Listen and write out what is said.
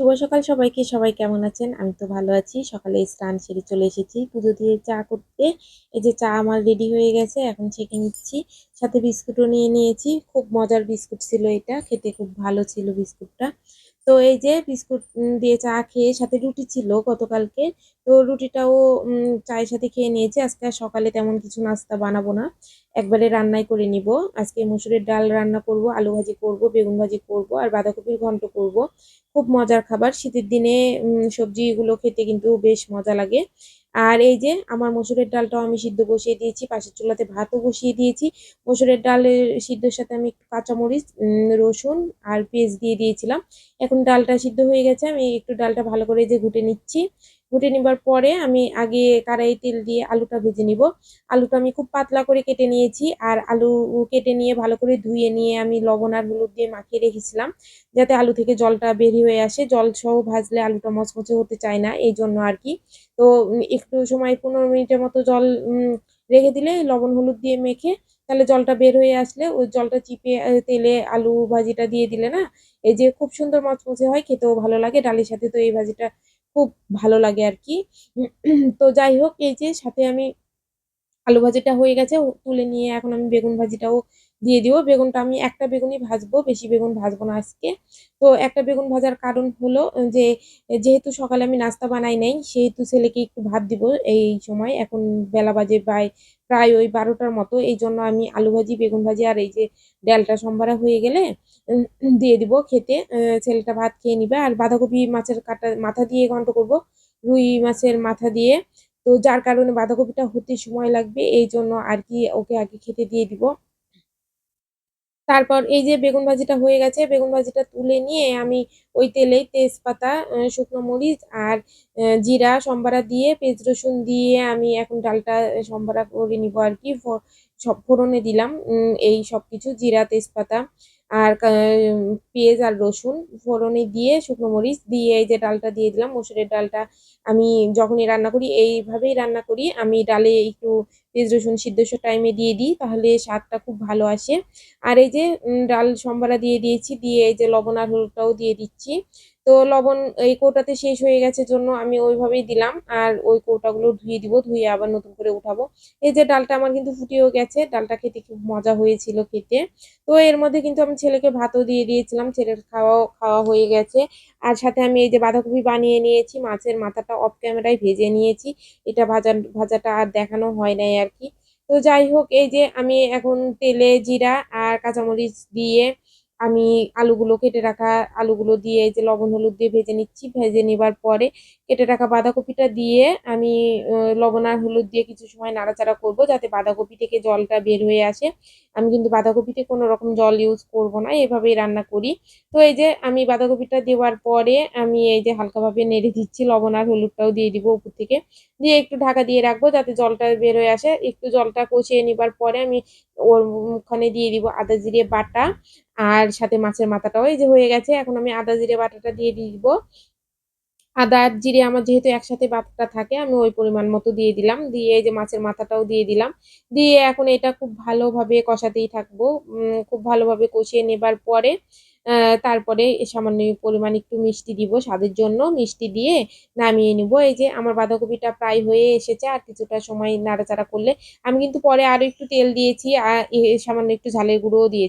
শুভ সকাল সবাইকে, সবাই কেমন আছেন? আমি তো ভালো আছি। সকালে স্নান সেরে চলে এসেছি। পুজো দিয়ে চা করতে। এই যে চা আমার রেডি হয়ে গেছে, এখন ছেঁকে নিচ্ছি। সাথে বিস্কুটও নিয়ে নিয়েছি। খুব মজার বিস্কুট ছিল এটা। খেতে খুব ভালো ছিল বিস্কুটটা। তো এই যে বিস্কুট দিয়ে চা খেয়ে সাথে রুটি ছিল গতকালকে, তো রুটিটাও চায়ের সাথে খেয়ে নিয়েছে। আজকে আর সকালে তেমন কিছু নাস্তা বানাবো না। একবারে রান্নাই করে নিব। আজকে মুসুরের ডাল রান্না করব, আলু ভাজি করব, বেগুন ভাজি করব আর বাঁধাকপির ঘন্ট করব। খুব মজার খাবার। শীতের দিনে সবজিগুলো খেতে কিন্তু বেশ মজা লাগে। আর এই যে আমার মসুরের ডালটাও আমি সিদ্ধ বসিয়ে দিয়েছি, পাশের চুলাতে ভাতও বসিয়ে দিয়েছি। মসুরের ডালের সিদ্ধর সাথে আমি একটু কাঁচামরিচ রসুন আর পেঁয়াজ দিয়ে দিয়েছিলাম। এখন ডালটা সিদ্ধ হয়ে গেছে, আমি একটু ডালটা ভালো করে যে ঘুটে নিচ্ছি। ঘুটে নেবার পরে আমি আগে কড়াই তেল দিয়ে আলুটা ভেজে নিব। আলুটা আমি খুব পাতলা করে কেটে নিয়েছি আর আলু কেটে নিয়ে ভালো করে ধুয়ে নিয়ে আমি লবণ আর হলুদ দিয়ে মাখিয়ে রেখেছিলাম যাতে আলু থেকে জলটা বেরিয়ে হয়ে আসে। জল সহ ভাজলে আলুটা মচমচে হতে চায় না এই জন্য আর কি। তো একটু সময় পনেরো মিনিটের মতো জল রেখে দিলে লবণ হলুদ দিয়ে মেখে তাহলে জলটা বের হয়ে আসলে ওই জলটা চিপে তেলে আলু ভাজিটা দিয়ে দিলে না, এই যে খুব সুন্দর মচমচে হয়, খেতেও ভালো লাগে। ডালের সাথে তো এই ভাজিটা খুব ভালো লাগে আর কি তো যাই হোক, এই যে সাথে আমি আলু ভাজিটা হয়ে গেছে তুলে নিয়ে এখন আমি বেগুন ভাজিটাও দিয়ে দিব। বেগুনটা আমি একটা বেগুনই ভাজবো, বেশি বেগুন ভাজবো না আজকে। তো একটা বেগুন ভাজার কারণ হলো যে, যেহেতু সকালে আমি নাস্তা বানাই নাই, সেহেতু ছেলেকে একটু ভাত দিব এই সময়। এখন বেলা বাজে প্রায় প্রায় ওই বারোটার মতো। এই জন্য আমি আলু ভাজি, বেগুন ভাজি আর এই যে ডালটা সম্বারা হয়ে গেলে দিয়ে দিব খেতে। ছেলেটা ভাত খেয়ে নিবে। আর বাঁধাকপি মাছের কাটা, মাথা দিয়ে ঘন্ট করব, রুই মাছের মাথা দিয়ে। তো যার কারণে বাঁধাকপিটা হতে সময় লাগবে, এই জন্য আর কি ওকে আগে খেতে দিয়ে দিব। তারপর এই যে বেগুন ভাজিটা হয়ে গেছে, বেগুন ভাজিটা তুলে নিয়ে আমি ওই তেলে তেজপাতা শুকনো মরিচ আর জিরা, সম্বারা দিয়ে পেঁয়াজ রসুন দিয়ে আমি এখন ডালটা সম্বারা করে নিব আর কি। সব ফোড়নে দিলাম এই সব কিছু জিরা, তেজপাতা আর পেঁয়াজ আর রসুন ফোড়নে দিয়ে শুকনো মরিচ দিয়ে এই যে ডালটা দিয়ে দিলাম, মসুরের ডালটা আমি যখনই রান্না করি এইভাবেই রান্না করি। আমি ডালে একটু পেঁয়াজ, রসুন সিদ্ধ টাইমে দিয়ে দিই, তাহলে স্বাদটা খুব ভালো আসে। আর এই যে ডাল সম্বারা দিয়ে দিয়েছি, দিয়ে এই যে লবণ আর হলুদটাও দিয়ে দিচ্ছি। তো লবণ এই কৌটাতে শেষ হয়ে গেছে জন্য আমি ওইভাবেই দিলাম। আর ওই কৌটাগুলো ধুয়ে দিব, ধুয়ে আবার নতুন করে উঠাবো। এই যে ডালটা আমার কিন্তু ফুটিয়েও গেছে, ডালটা খেতে খুব মজা হয়েছিল খেতে। তো এর মধ্যে কিন্তু আমি ছেলেকে ভাতও দিয়ে দিয়েছিলাম, ছেলের খাওয়াও, খাওয়া হয়ে গেছে। আর সাথে আমি এই যে বাঁধাকপি বানিয়ে নিয়েছি, মাছের মাথাটা অফ ক্যামেরায় ভেজে নিয়েছি। এটা ভাজা ভাজাটা আর দেখানো হয় নাই আর কি। তো যাই হোক, এই যে আমি এখন তেলে জিরা আর কাঁচামরিচ দিয়ে আমি আলুগুলো কেটে রাখা আলুগুলো দিয়ে যে লবণ, হলুদ দিয়ে ভেজে নিচ্ছি। ভেজে নেবার পরে কেটে রাখা বাঁধাকপিটা দিয়ে আমি লবণ আর হলুদ দিয়ে কিছু সময় নাড়াচাড়া করব যাতে বাঁধাকপি থেকে জলটা বের হয়ে আসে। আমি কিন্তু বাঁধাকপিতে কোনো রকম জল ইউজ করব না, এভাবেই রান্না করি। তো এই যে আমি বাঁধাকপিটা দেওয়ার পরে আমি এই যে হালকাভাবে নেড়ে দিচ্ছি, লবণ আর হলুদটাও দিয়ে দিব উপর থেকে। দিয়ে একটু ঢাকা দিয়ে রাখব যাতে জলটা বের হয়ে আসে। একটু জলটা কষিয়ে নিবার পরে আমি ওর ওখানে দিয়ে দিব আদা জিরে বাটা। আর সাথে মাছের মাথাটাও এই যে হয়ে গেছে। এখন আমি আদা জিরে বাটাটা দিয়ে দিব। আদা আর জিরে আমার যেহেতু একসাথে বাটাটা থাকে, আমি ওই পরিমাণ মতো দিয়ে দিলাম। দিয়ে যে মাছের মাথাটাও দিয়ে দিলাম। দিয়ে এখন এটা খুব ভালোভাবে কষাতেই থাকব। খুব ভালোভাবে কষিয়ে নেবার পরে তারপরে সামান্য পরিমাণ একটু মিষ্টি দিব স্বাদের জন্য। মিষ্টি দিয়ে নামিয়ে নিব। এই যে আমার বাঁধাকপিটা প্রায় হয়ে এসেছে, আর কিছুটা সময় নাড়াচাড়া করলে আমি কিন্তু পরে আরও একটু তেল দিয়েছি, আর সামান্য একটু ঝালের গুঁড়োও দিয়েছি।